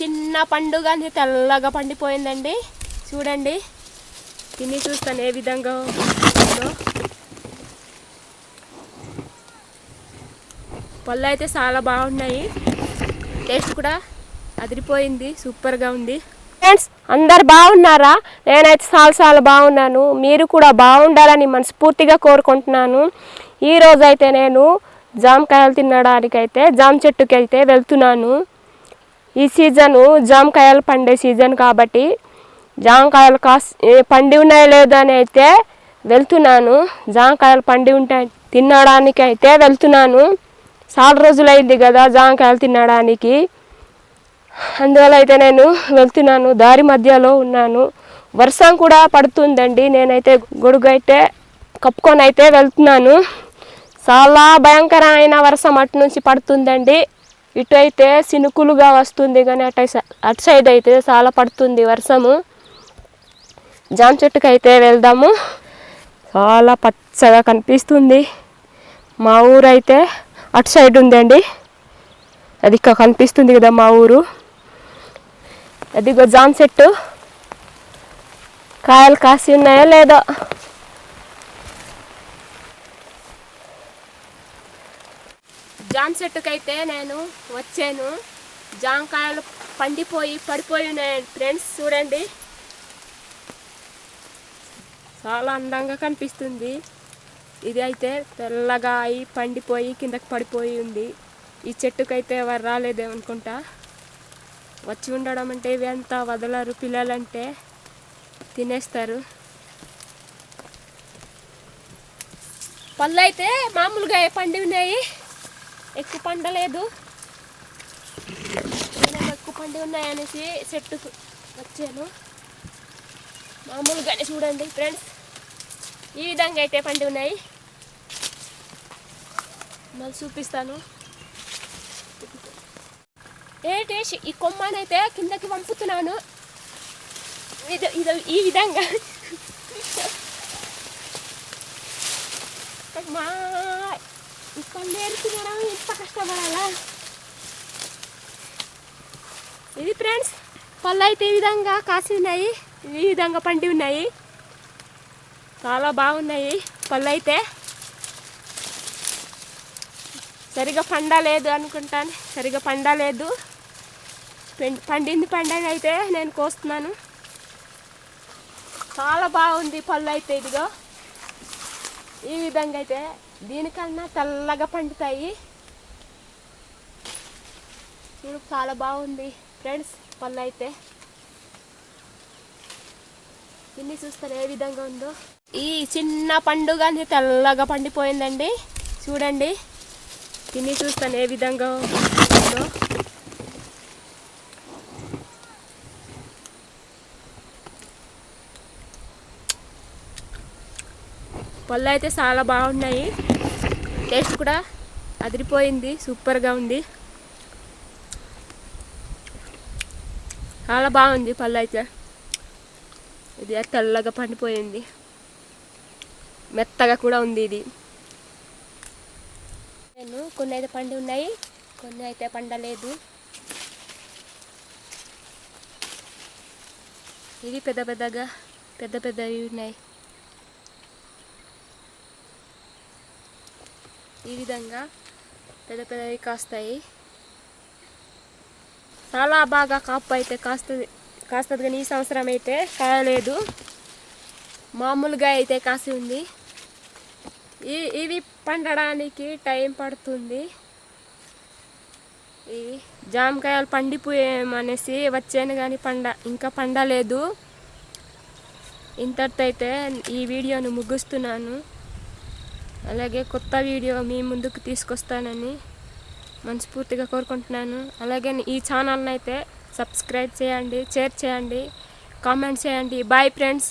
చిన్న పండుగ తెల్లగా పండిపోయిందండి. చూడండి. తిని చూస్తాను ఏ విధంగా ఉందో. పళ్ళు అయితే చాలా బాగున్నాయి. టేస్ట్ కూడా అదిరిపోయింది. సూపర్గా ఉంది. ఫ్రెండ్స్ అందరు బాగున్నారా? నేనైతే చాలా చాలా బాగున్నాను. మీరు కూడా బాగుండాలని మనస్ఫూర్తిగా కోరుకుంటున్నాను. ఈ రోజు అయితే నేను జామకాయలు తినడానికైతే జామ చెట్టుకి అయితే వెళ్తున్నాను. ఈ సీజను జామకాయలు పండే సీజన్ కాబట్టి జామకాయలు కాస్ ఏ పండి ఉన్నాయో లేదో అని అయితే వెళ్తున్నాను. జామకాయలు పండి ఉంటాయి తినడానికి అయితే వెళ్తున్నాను. చాలా రోజులైంది కదా జామకాయలు తినడానికి. అందువల్ల అయితే నేను వెళ్తున్నాను. దారి మధ్యలో ఉన్నాను. వర్షం కూడా పడుతుందండి. నేనైతే గొడుగు అయితే కప్పుకొని అయితే వెళ్తున్నాను. చాలా భయంకరమైన వర్షం అటు నుంచి పడుతుందండి. ఇటు అయితే సినుకులుగా వస్తుంది కానీ అటు సై- అటు సైడ్ అయితే చాలా పడుతుంది వర్షము. జామ చెట్టుకి అయితే వెళ్దాము. చాలా పచ్చగా కనిపిస్తుంది. మా ఊరు అయితే అటు సైడ్ ఉందండి. అది కనిపిస్తుంది కదా మా ఊరు. అదిగో జామ చెట్టు. కాయలు కాసి ఉన్నాయో లేదో. జామ చెట్టుకైతే నేను వచ్చాను. జామకాయలు పండిపోయి పడిపోయి ఉన్నాయి ఫ్రెండ్స్ చూడండి. చాలా అందంగా కనిపిస్తుంది. ఇది అయితే తెల్లగా అయి పండిపోయి కిందకి పడిపోయి ఉంది. ఈ చెట్టుకైతే ఎవరు రాలేదేమనుకుంటా వచ్చి ఉండడం అంటే ఇవి ఎంత వదలరు పిల్లలంటే తినేస్తారు. పళ్ళు అయితే మామూలుగా పండి ఉన్నాయి? ఎక్కువ పండలేదు. నేను ఎక్కువ పండి ఉన్నాయనేసి చెట్టు వచ్చాను. మామూలుగానే చూడండి ఫ్రెండ్స్. ఈ విధంగా అయితే పండి ఉన్నాయి. మళ్ళీ చూపిస్తాను. ఏంటి ఈ కొమ్మనైతే కిందకి పంపుతున్నాను ఇది ఇది ఈ విధంగా. మా ఈ కొమ్మ ఏరుతున్నారా ఎంత కష్టపడాలా ఇది ఫ్రెండ్స్ పళ్ళు అయితే ఈ విధంగా కాసి ఉన్నాయి. ఈ విధంగా పండి ఉన్నాయి. చాలా బాగున్నాయి పళ్ళు అయితే. సరిగా పండలేదు అనుకుంటాను. సరిగా పండలేదు. పండింది పండని అయితే నేను కోస్తున్నాను. చాలా బాగుంది పళ్ళు అయితే ఇదిగో. ఈ విధంగా అయితే దీనికన్నా తెల్లగా పండుతాయి. చూడు చాలా బాగుంది ఫ్రెండ్స్ పళ్ళు అయితే. తిని చూస్తారు ఏ విధంగా ఉందో. ఈ చిన్న పండుగ తెల్లగా పండిపోయిందండి. చూడండి తిని చూస్తాను ఏ విధంగా ఉందో. పళ్ళు అయితే చాలా బాగున్నాయి. టేస్ట్ కూడా అదిరిపోయింది సూపర్గా ఉంది. చాలా బాగుంది పళ్ళు అయితే. ఇది తెల్లగా పండిపోయింది. మెత్తగా కూడా ఉంది ఇది. నేను కొన్ని అయితే పండి ఉన్నాయి కొన్ని అయితే పండలేదు. ఇది పెద్ద పెద్దగా పెద్ద పెద్దవి ఉన్నాయి. ఈ విధంగా పెద్ద పెద్దవి కాస్తాయి. చాలా బాగా కాపు అయితే కాస్తుంది. కాస్తుంది కానీ ఈ సంవత్సరం అయితే కాయలేదు. మామూలుగా అయితే కాసి ఉంది. ఈ ఇవి పండడానికి టైం పడుతుంది. ఇవి జామకాయలు పండిపోయేమనేసి వచ్చాను కానీ పండ ఇంకా పండలేదు. ఇంతటితో అయితే ఈ వీడియోను ముగిస్తున్నాను. అలాగే కొత్త వీడియో మీ ముందుకు తీసుకొస్తానని మనస్ఫూర్తిగా కోరుకుంటున్నాను. అలాగే ఈ ఛానల్ని అయితే సబ్స్క్రైబ్ చేయండి షేర్ చేయండి కామెంట్ చేయండి. Bye friends